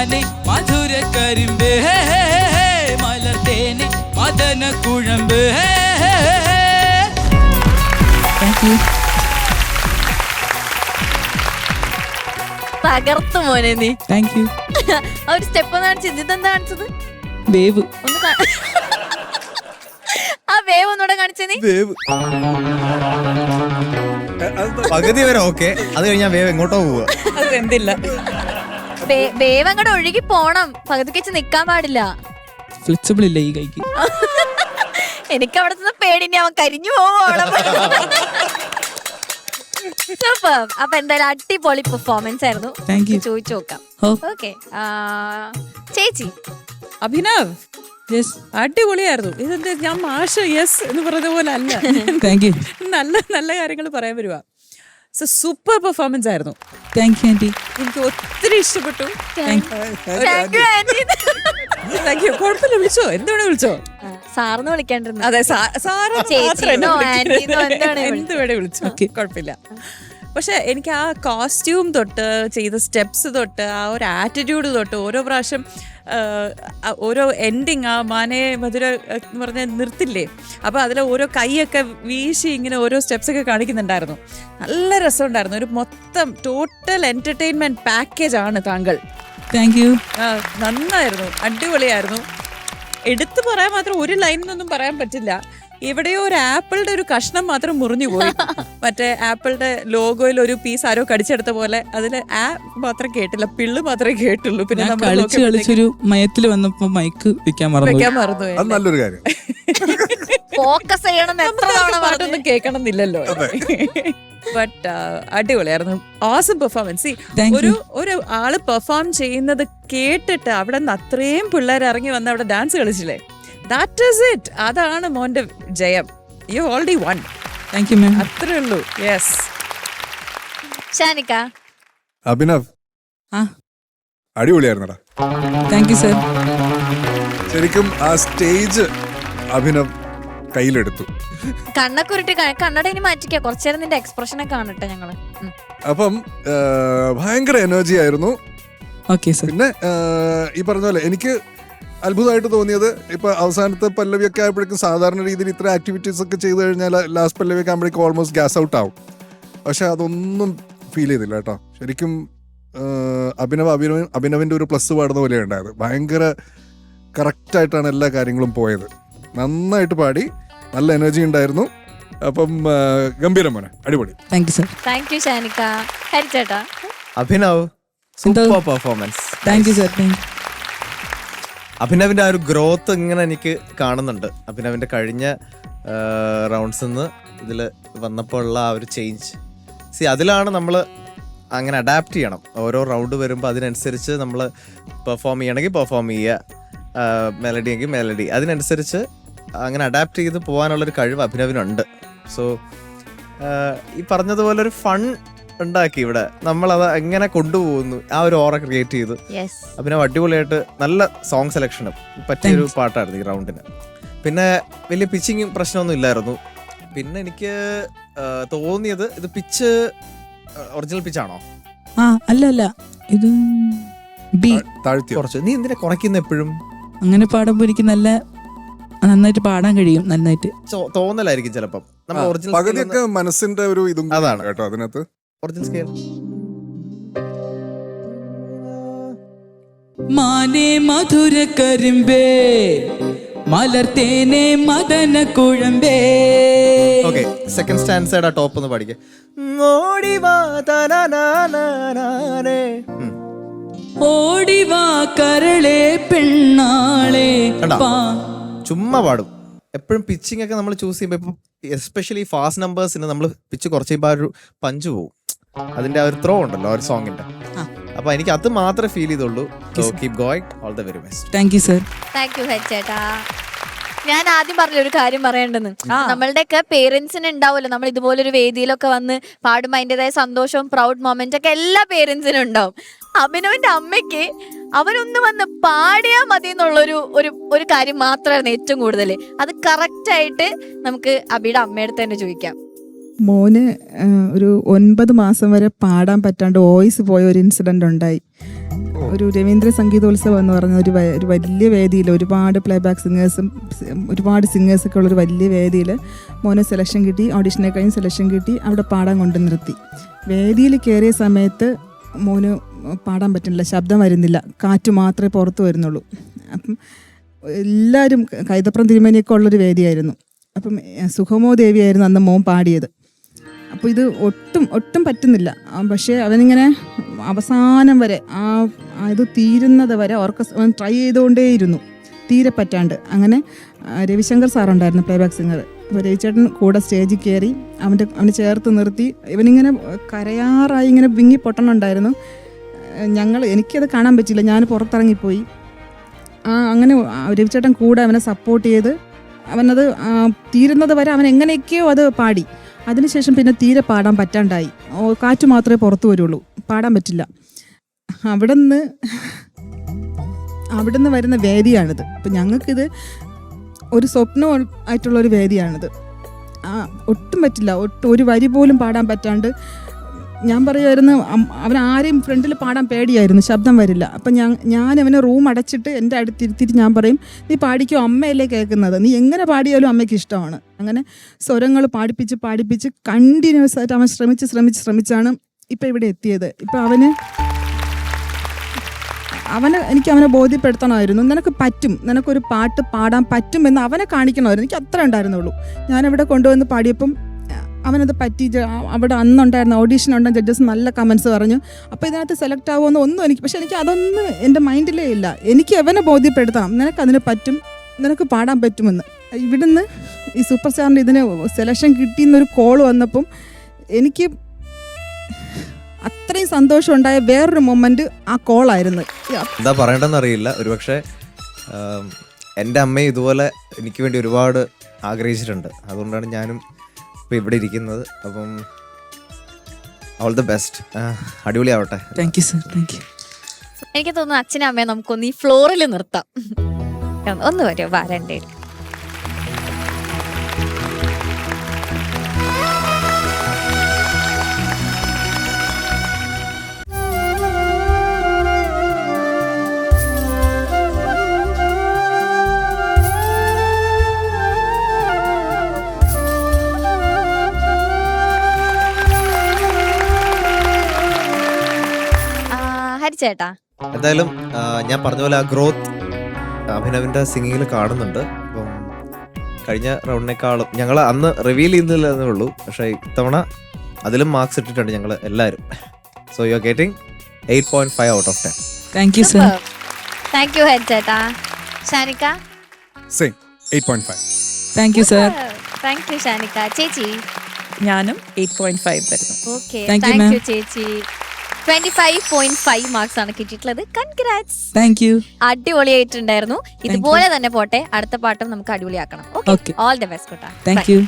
മാനെ മധുര കരിമ്പ് മലത്തേനെ ഹേ, ഹേ, ഹേ. മലർത്തേനെ മദന കുഴമ്പ്. തകർത്തു മോനെ നീ. താങ്ക് യു ആ ഒരു സ്റ്റെപ്പ് ഒന്ന് കാണിച്ചത് ഇതെന്താ കാണിച്ചത്? വേവ്. ഒന്ന് കാ- ആ വേവ് ഒന്നുകൂടെ കാണിച്ചേ നീ. വേവ്. പകുതി വരെ ഓക്കെ അത് കഴിഞ്ഞാ വേവ് എങ്ങോട്ടോ പോവുക. അത് എന്തില്ല വേ- വേവ് അങ്ങോട്ട് ഒഴുകി പോണം. പകുതിക്ക് വെച്ച് നിക്കാൻ പാടില്ല. ഫ്ലെക്സിബിൾ ഇല്ല ഈ കൈക്ക്? എനിക്ക് അവിടെ നിന്ന് പേടിനി അവൻ കരിഞ്ഞു പോവോളം സൂപ്പർ അപ്പൊ എന്തായാലും അടിപൊളി പെർഫോമൻസ് ആയിരുന്നു. Thank you. ചോദിച്ചു നോക്കാം. ഓക്കെ ചേച്ചി. അഭിനവ് യെസ് അടിപൊളിയായിരുന്നു. ഇതെന്താ ഞാൻ മാഷ് യെസ് എന്ന് പറഞ്ഞ പോലെ അല്ല. താങ്ക് യു നല്ല നല്ല കാര്യങ്ങൾ പറയാൻ വരുവാ സോ സൂപ്പർ പെർഫോമൻസ് ആയിരുന്നു. താങ്ക് യു ആന്റി എനിക്ക് ഒത്തിരി ഇഷ്ടപ്പെട്ടു. Thank you aunty. കുഴപ്പമില്ല വിളിച്ചോ? എന്താണ് വിളിച്ചോ? സാറിന് വിളിക്കാണ്ടിരുന്നു? അതെ സാറ് എന്ത് വേണേ വിളിച്ചോ? കുഴപ്പമില്ല. പക്ഷെ എനിക്ക് ആ കോസ്റ്റ്യൂം തൊട്ട് ചെയ്ത സ്റ്റെപ്സ് തൊട്ട് ആ ഒരു ആറ്റിറ്റ്യൂഡ് തൊട്ട് ഓരോ പ്രാവശ്യം ഓരോ എൻഡിങ് ആ മാനെ മധുര എന്ന് പറഞ്ഞ നിർത്തില്ലേ? അപ്പോൾ അതിൽ ഓരോ കൈയൊക്കെ വീശി ഇങ്ങനെ ഓരോ സ്റ്റെപ്സൊക്കെ കാണിക്കുന്നുണ്ടായിരുന്നു. നല്ല രസമുണ്ടായിരുന്നു. ഒരു മൊത്തം ടോട്ടൽ എന്റർടൈൻമെന്റ് പാക്കേജ് ആണ് താങ്കൾ. താങ്ക് യു ആ, നന്നായിരുന്നു. അടിപൊളിയായിരുന്നു. എടുത്തു പറയാൻ മാത്രം ഒരു ലൈനൊന്നും പറയാൻ പറ്റില്ല. എവിടെയോ ഒരു ആപ്പിളുടെ ഒരു കഷ്ണം മാത്രം മുറിഞ്ഞു പോയി. മറ്റേ ആപ്പിളുടെ ലോഗോയിൽ ഒരു പീസ് ആരോ കടിച്ചെടുത്ത പോലെ അതിൽ ആ മാത്രം കേട്ടില്ല പിള്ളു മാത്രമേ കേട്ടുള്ളൂ. പിന്നെ നമ്മൾ കളിച്ച് നോക്കിയപ്പോഴത്തേക്ക് കളിച്ചൊരു മയത്തിൽ വന്നപ്പോ മൈക്ക് വെക്കാൻ മറന്നു വെക്കാൻ മറന്നുപോയി. അത് നല്ലൊരു കാര്യം. ഫോക്കസ് ചെയ്യണം എത്ര നമുക്ക് തവണ ആ പാട്ടൊന്നും കേൾക്കണം എന്നില്ലല്ലോ ബട്ട് അടിപൊളിയായിരുന്നു. Awesome performance Thank you. ഒരു ഒരു ആൾ പെർഫോം ചെയ്യുന്നത് കേട്ടിട്ട് അവിടെ നിന്ന് അത്രയും പിള്ളേർ ഇറങ്ങി വന്ന് അവിടെ ഡാൻസ് കളിച്ചില്ലേ? ദാറ്റ് ഈസ് ഇറ്റ് അതാണ് മോന്റെ ജയം. You already one thank you ma'am അത്രേ ഉള്ളൂ. യെസ് ഷാനിക്ക അഭിനവ്. ആ. അടിപൊളിയായിരുന്നടാ. താങ്ക് യു സർ ശരിക്കും ആ സ്റ്റേജ് അഭിനവ് കയ്യിലെടുത്തു. കണ്ണൊക്കെ ഉരുട്ടി കണ്ണട ഇനി മാറ്റിക്ക. കുറച്ചേരം നിന്റെ എക്സ്പ്രഷൻ ഒക്കെ കാണട്ടെ ഞങ്ങൾ. അപ്പം ഭയങ്കര എനർജി ആയിരുന്നു. പിന്നെ ഈ പറഞ്ഞ പോലെ എനിക്ക് അത്ഭുതമായിട്ട് തോന്നിയത്. ഇപ്പൊ അവസാനത്തെ പല്ലവിയൊക്കെ ആയപ്പോഴേക്കും സാധാരണ രീതിയിൽ ഇത്ര ആക്ടിവിറ്റീസ് ഒക്കെ ചെയ്തു കഴിഞ്ഞാൽ ലാസ്റ്റ് പല്ലവിയൊക്കെ ആകുമ്പോഴേക്കും ഓൾമോസ്റ്റ് ഗ്യാസ് ഔട്ട് ആവും. പക്ഷെ അതൊന്നും ഫീൽ ചെയ്തില്ല കേട്ടോ. ശരിക്കും അഭിനവ് അഭിനവ് അഭിനവിന്റെ ഒരു പ്ലസ് പാടുന്ന പോലെ ഉണ്ടായത്. ഭയങ്കര കറക്റ്റായിട്ടാണ് എല്ലാ കാര്യങ്ങളും പോയത്. നന്നായിട്ട് പാടി നല്ല എനർജി ഉണ്ടായിരുന്നു. അപ്പം ഗംഭീരം മോനെ. അടിപൊളി. Thank you sir thank you ഷാനിക്ക ഹരിച്ചേട്ടാ Abhinav super performance thank you sir thank അഭിനവിന്റെ ആ ഒരു ഗ്രോത്ത് ഇങ്ങനെ എനിക്ക് കാണുന്നുണ്ട്. അഭിനവിന്റെ കഴിഞ്ഞ റൗണ്ട്സ് നിന്ന് ഇതിൽ വന്നപ്പോൾ ഉള്ള ആ ഒരു ചേഞ്ച് സി അതിലാണ് നമ്മൾ അങ്ങനെ അഡാപ്റ്റ് ചെയ്യണം. ഓരോ റൗണ്ട് വരുമ്പോൾ അതിനനുസരിച്ച് നമ്മൾ പെർഫോം ചെയ്യണമെങ്കിൽ പെർഫോം ചെയ്യുക. മെലഡി എങ്കിൽ മെലഡി അതിനനുസരിച്ച് അങ്ങനെ അഡാപ്റ്റ് ചെയ്ത് പോകാനുള്ളൊരു കഴിവ് അഭിനവിനുണ്ട്. സോ ഈ പറഞ്ഞതുപോലെ ഒരു ഫൺ ഉണ്ടാക്കി ഇവിടെ. നമ്മൾ അത് എങ്ങനെ കൊണ്ടുപോകുന്നു ആ ഒരു ഓറ ക്രിയേറ്റ് ചെയ്തു. യെസ് അഭിനവ് അടിപൊളിയായിട്ട് നല്ല സോങ് സെലക്ഷനും പറ്റിയൊരു പാട്ടായിരുന്നു ഈ റൗണ്ടിന് പിന്നെ വലിയ പിച്ചിങ് പ്രശ്നമൊന്നും ഇല്ലായിരുന്നു. പിന്നെ എനിക്ക് തോന്നിയത് ഇത് പിച്ച് ഒറിജിനൽ പിച്ചാണോ ആ അല്ല അല്ല. ഇത് ബി കുറച്ച്. നീ എന്തിനാ കുറയ്ക്കുന്ന എപ്പോഴും? അങ്ങനെ പാടുമ്പോൾ എനിക്ക് നല്ല നന്നായിട്ട് പാടാൻ കഴിയും നന്നായിട്ട്. തോന്നലായിരിക്കും ചിലപ്പോ. നമ്മൾ ഒറിജിനൽ പകുതിയൊക്കെ മനസ്സിന്റെ ഒരു ഇതും അതാണ്. കേട്ടോ അതിനകത്ത്. ഒറിജിനൽ സ്കെയിൽ മാനേ മധുര കരിമ്പേ മലർത്തേനെ മദന കുഴമ്പേ. ഓക്കെ സെക്കൻഡ് സ്റ്റാൻസയുടെ ടോപ്പ് ഒന്ന് പഠിക്കേ. ഓടി വാ തനനനനനേ. ഓടി വാ കരളെ പെണ്ണാളേ കണ്ടോ? ചുമ്മാ പാടും. എപ്പോഴും പിച്ചിങ് ഒക്കെ നമ്മൾ ചൂസ് ചെയ്യുമ്പോൾ ഇപ്പം എസ്പെഷ്യലി ഫാസ്റ്റ് നമ്പേഴ്സിന് നമ്മൾ പിച്ച് കുറച്ച് കഴിയുമ്പോൾ ആ ഒരു പഞ്ച് പോവും. അതിന്റെ ആ ഒരു ത്രോ ഉണ്ടല്ലോ ആ ഒരു സോങ്ങിന്റെ. അപ്പൊ എനിക്ക് അത് മാത്രമേ ഫീൽ ചെയ്തുള്ളൂ. So keep going all the very best thank you sir thank you ഹെച്ചേട്ടാ ഞാൻ ആദ്യം പറഞ്ഞ ഒരു കാര്യം നമ്മളുടെ നമ്മളുടെയൊക്കെ പേരൻസിന് ഉണ്ടാവുമല്ലോ. നമ്മൾ ഇതുപോലൊരു വേദിയിലൊക്കെ വന്ന് പാടുമ്പോൾ അതിന്റെതായ സന്തോഷവും പ്രൗഡ് മൊമെന്റ് ഒക്കെ എല്ലാ പേരൻസിനും ഉണ്ടാവും. അഭിനവന്റെ അമ്മയ്ക്ക് അവനൊന്ന് വന്ന് പാടിയാൽ മതി എന്നുള്ളൊരു ഒരു ഒരു കാര്യം മാത്രമായിരുന്നു ഏറ്റവും കൂടുതൽ അത് കറക്റ്റ് ആയിട്ട് നമുക്ക് അബിയുടെ അമ്മയുടെ തന്നെ ചോദിക്കാം. മോന് ഒരു ഒൻപത് മാസം വരെ പാടാൻ പറ്റാണ്ട് വോയിസ് പോയ ഒരു ഇൻസിഡന്റ് ഉണ്ടായി. ഒരു രവീന്ദ്ര സംഗീതോത്സവം എന്ന് പറഞ്ഞ ഒരു ഒരു വലിയ വേദിയിൽ ഒരുപാട് പ്ലേ ബാക്ക് സിംഗേഴ്സും ഒരുപാട് സിംഗേഴ്സൊക്കെ ഉള്ള ഒരു വലിയ വേദിയിൽ മോനെ സെലക്ഷൻ കിട്ടി ഓഡിഷനെ കഴിഞ്ഞ് സെലക്ഷൻ കിട്ടി അവിടെ പാടാൻ കൊണ്ടു നിർത്തി. വേദിയിൽ കയറിയ സമയത്ത് മോന് പാടാൻ പറ്റുന്നില്ല ശബ്ദം വരുന്നില്ല കാറ്റ് മാത്രമേ പുറത്ത് വരുന്നുള്ളൂ. അപ്പം എല്ലാവരും കൈതപ്രം തിരുമേനിയൊക്കെ ഉള്ളൊരു വേദിയായിരുന്നു. അപ്പം സുഖമോ ദേവിയായിരുന്നു അന്ന് മോൻ പാടിയത്. അപ്പോൾ ഇത് ഒട്ടും ഒട്ടും പറ്റുന്നില്ല. പക്ഷേ അവനിങ്ങനെ അവസാനം വരെ ആ ഇത് തീരുന്നത് വരെ ഓർക്കസ് ട്രൈ ചെയ്തുകൊണ്ടേയിരുന്നു തീരെ പറ്റാണ്ട്. അങ്ങനെ രവിശങ്കർ സാറുണ്ടായിരുന്നു പ്ലേ ബാക്ക് സിംഗർ അപ്പോൾ രവിചേട്ടൻ കൂടെ സ്റ്റേജിൽ കയറി അവന്റെ അവനെ ചേർത്ത് നിർത്തി. ഇവനിങ്ങനെ കരയാറായി ഇങ്ങനെ വിങ്ങി പൊട്ടണുണ്ടായിരുന്നു. ഞങ്ങൾ എനിക്കത് കാണാൻ പറ്റില്ല ഞാൻ പുറത്തിറങ്ങിപ്പോയി. ആ അങ്ങനെ രവിച്ചേട്ടൻ കൂടെ അവനെ സപ്പോർട്ട് ചെയ്ത് അവനത് തീരുന്നത് വരെ അവൻ എങ്ങനെയൊക്കെയോ അത് പാടി. അതിനുശേഷം പിന്നെ തീരെ പാടാൻ പറ്റാണ്ടായി. കാറ്റ് മാത്രമേ പുറത്തു വരുള്ളൂ. പാടാൻ പറ്റില്ല. അവിടെ നിന്ന് അവിടെ നിന്ന് വരുന്ന വേദിയാണിത്. അപ്പം ഞങ്ങൾക്കിത് ഒരു സ്വപ്നം ആയിട്ടുള്ള ഒരു വേദിയാണിത് ഒട്ടും പറ്റില്ല. ഒട്ടും ഒരു വരി പോലും പാടാൻ പറ്റാണ്ട് ഞാൻ പറയുമായിരുന്നു അം- അവൻ ആരെയും ഫ്രണ്ടിൽ പാടാൻ പേടിയായിരുന്നു ശബ്ദം വരില്ല. അപ്പം ഞാൻ ഞാൻ അവനെ റൂം അടച്ചിട്ട് എന്റെ അടുത്തിരുത്തിയിട്ട് ഞാൻ പറയും നീ പാടിക്കോ അമ്മയല്ലേ കേൾക്കുന്നത്? നീ എങ്ങനെ പാടിയാലും അമ്മയ്ക്ക് ഇഷ്ടമാണ്. അങ്ങനെ സ്വരങ്ങൾ പാടിപ്പിച്ച് പാടിപ്പിച്ച് കണ്ടിന്യൂസ് ആയിട്ട് അവൻ ശ്രമിച്ച് ശ്രമിച്ച് ശ്രമിച്ചാണ് ഇപ്പം ഇവിടെ എത്തിയത്. ഇപ്പം അവന് അവനെ എനിക്ക് അവനെ ബോധ്യപ്പെടുത്തണമായിരുന്നു. നിനക്ക് പറ്റും നിനക്കൊരു പാട്ട് പാടാൻ പറ്റും എന്ന് അവനെ കാണിക്കണമായിരുന്നു. എനിക്ക് അത്ര ഉണ്ടായിരുന്നുള്ളൂ. ഞാനവിടെ കൊണ്ടുവന്ന് പാടിയപ്പം അവനത് പറ്റി അവിടെ അന്നുണ്ടായിരുന്ന ഓഡീഷൻ ഉണ്ടെന്ന് ജഡ്ജസ് നല്ല കമൻസ് പറഞ്ഞു. അപ്പോൾ ഇതിനകത്ത് സെലക്ട് ആവുമെന്ന് ഒന്നും എനിക്ക് പക്ഷെ എനിക്ക് അതൊന്നും എന്റെ മൈൻഡിലേ ഇല്ല. എനിക്ക് അവനെ ബോധ്യപ്പെടുത്തണം. നിനക്ക് അതിന് പറ്റും നിനക്ക് പാടാൻ പറ്റുമെന്ന്. ഇവിടുന്ന് ഈ സൂപ്പർ സ്റ്റാറിന്റെ ഇതിന് സെലക്ഷൻ കിട്ടിയെന്നൊരു കോൾ വന്നപ്പം എനിക്ക് അത്രയും സന്തോഷം ഉണ്ടായ വേറൊരു മൊമെന്റ് ആ കോളായിരുന്നു എന്താ പറയണ്ടെന്ന് അറിയില്ല. ഒരുപക്ഷെ എന്റെ അമ്മയും ഇതുപോലെ എനിക്ക് വേണ്ടി ഒരുപാട് ആഗ്രഹിച്ചിട്ടുണ്ട്. അതുകൊണ്ടാണ് ഞാനും ഇപ്പം ഇവിടെ ഇരിക്കുന്നത്. അപ്പം all the best അടിപൊളിയാവട്ടെ. Thank you sir thank you എനിക്ക് തോന്നുന്നു അച്ഛനും അമ്മയെ നമുക്കൊന്ന് ഈ ഫ്ലോറിൽ നിർത്താം. ഒന്ന് വരുമോ വരുമോ ഹരിച്ചേട്ടാ എന്തായാലും ഞാൻ പറഞ്ഞ പോലെ ആ ഗ്രോത്ത് അഭിനവിന്റെ സിംഗിങ്ങിൽ കാണുന്നുണ്ട്. അപ്പം കഴിഞ്ഞ റൗണ്ടിനേക്കാളും ഞങ്ങൾ അന്ന് റിവീൽ ചെയ്യുന്നില്ലെന്നേ ഉള്ളൂ. പക്ഷേ ഇത്തവണ അതിലും മാർക്സ് ഇട്ടിട്ടുണ്ട് ഞങ്ങൾ എല്ലാവരും. So you are getting eight point five out of ten thank you sir thank you ചേട്ടാ. Shanika? Same eight point five thank you sir thank you Shanika. ചേച്ചി? ഞാനും എയ്റ്റ് പോയിന്റ് ഫൈവ് വരുന്നു. ഓക്കെ താങ്ക് യു ചേച്ചി. Twenty five point five marks ആണ് കിട്ടിയിട്ടുള്ളത്. Congrats thank you അടിപൊളിയായിട്ടുണ്ടായിരുന്നു. ഇതുപോലെ തന്നെ പോട്ടെ. അടുത്ത പാട്ടും നമുക്ക് അടിപൊളിയാക്കണം. ഓക്കെ ഓൾ ദ ബെസ്റ്റ് കൂട്ടാ. Thank you.